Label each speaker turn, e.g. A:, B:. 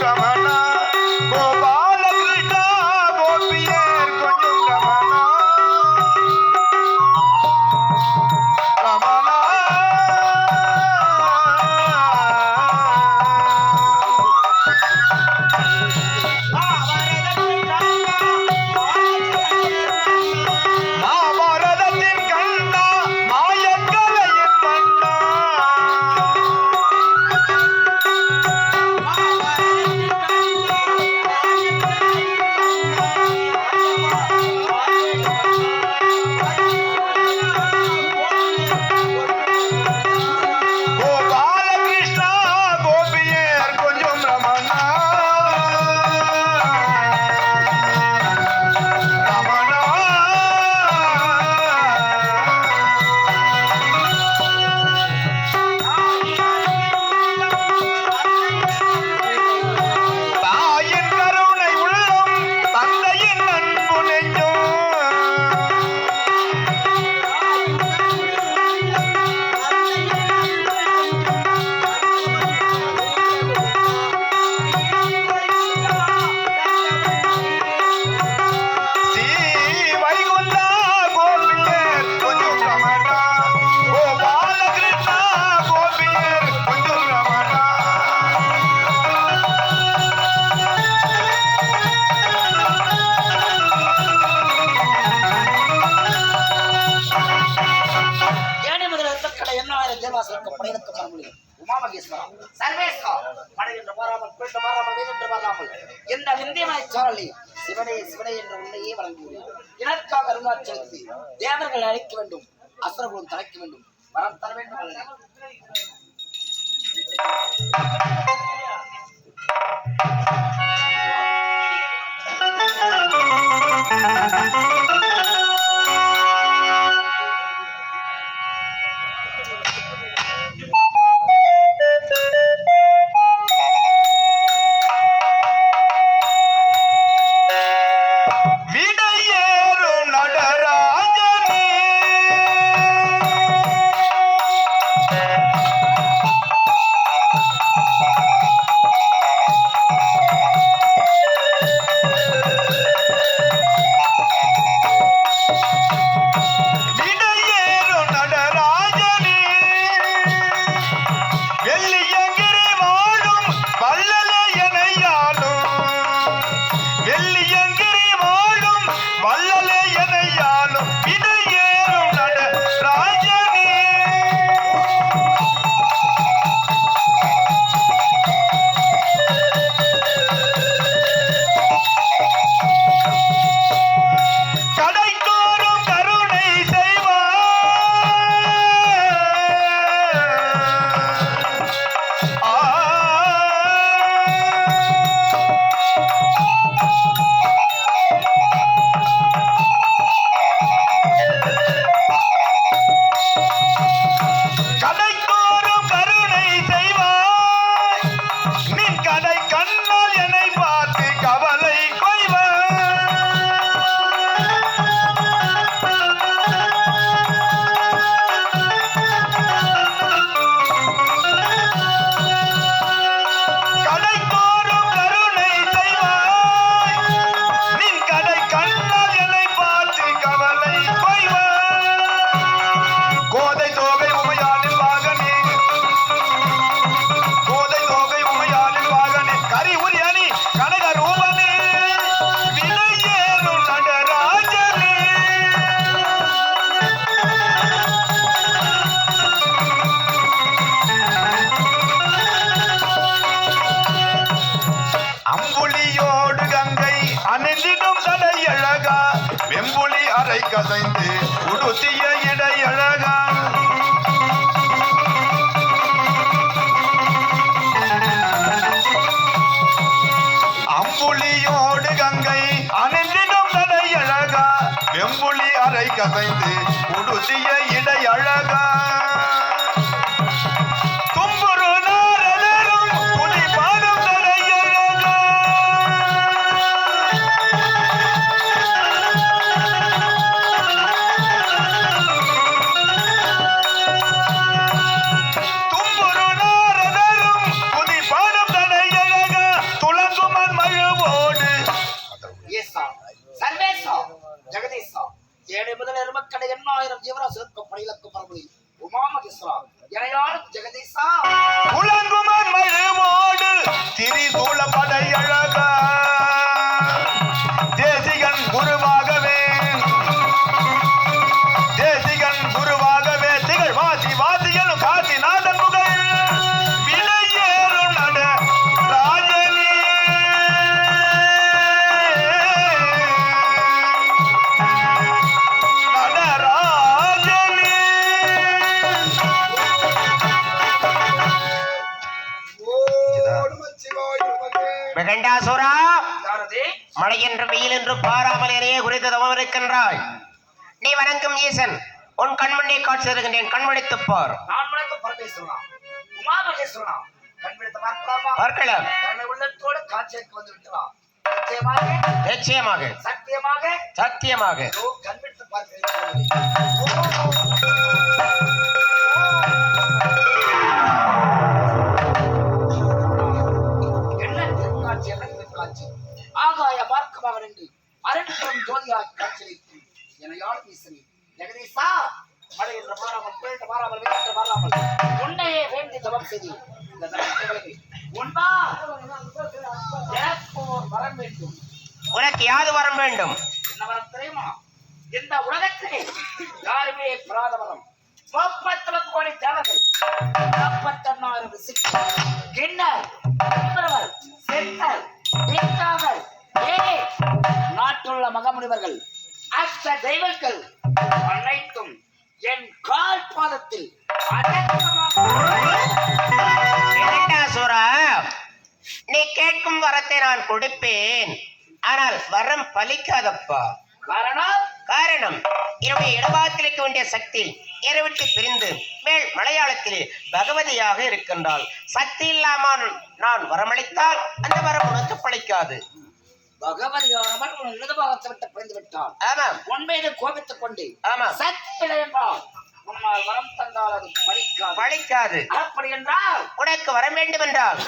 A: Samana. விஜயவாசலுக்கு தேவர்கள் அழைக்க வேண்டும் அசுரகுலம் தலைக்க வேண்டும். வரம் தர வேண்டும்
B: Thank you. அசைந்து உடுத்திய இடை அழகா அம்புலியோடு கங்கை அணிந்திடும் நடை அழகா. வெம்புலி அறை கசைந்து உடுத்திய இடை அழகா. பாகிஸ்தான் இறையான ஜெகதீசா. உலங்குமன் மயிலோடு திரிசூல
C: படையழகா
A: யாரது?
C: மழை என்று வெயில் என்று பாராமல் இறையே குறித்து தவம் இருக்கின்றாய் நீ வணங்கும் ஈசன் உன் கண்மண்டை காட்சி தருகின்றேன். கண்மடித்துப் பார்.
A: பார்க்கலாமா? உள்ளத்தோடு காட்சிக்கு வந்து விட்டலாம் நிச்சயமாக.
C: நிச்சயமாக
A: சத்தியமாக.
C: சத்தியமாக
A: கண்பிடித்து பார்க்கிறேன். அரண்புறம் ஜோதியாய் காட்சியளித்து எனையாள் ஈசனி ஜெகதீசா மழை என்று மாறாமல் புயல் என்று மாறாமல் வெயில் என்று மாறாமல் உன்னையே வேண்டி தவம் செய்து இந்த தவத்தை உன்பா வரம் வேண்டும்.
C: உனக்கு யாது வரம் வேண்டும்?
A: என்ன வரம் தெரியுமா? இந்த உலகத்திலே யாருமே பெறாத வரம். முப்பத்தி கோடி தேவர்கள் நாற்பத்தொன்னாயிரம் ரிஷிகள், கிண்ணர் சித்தர் பித்தாவர் மகமுனிவர்கள் அஷ்ட தெய்வங்கள் அனைத்தும் என் கால் பாதத்தில்
C: நீ கேட்கும் வரத்தை நான் கொடுப்பேன். ஆனால் வரம் பலிக்காதப்பா.
A: காரணம்?
C: காரணம் என்னுடைய இடபாத்திலிக்க வேண்டிய சக்தி என்னை விட்டு பிரிந்து மேல் மலையாளத்திலே பகவதியாக இருக்கின்றாள். சக்தி இல்லாமல் நான் வரமளித்தால் அந்த வரம் உனக்கு பலிக்காது.
A: பகவதி அவன் உன் இடது பாகத்தை விட்டு பிரிந்து விட்டான்.
C: ஆமாம்.
A: உன் மீது கோபித்துக் கொண்டு
C: ஆமாம்.
A: சக்தி என்றால் உன்னால் வரம் தந்தால் அது பலிக்காது.
C: பலிக்காது.
A: அப்படி என்றால்
C: உனக்கு வர வேண்டும் என்றால்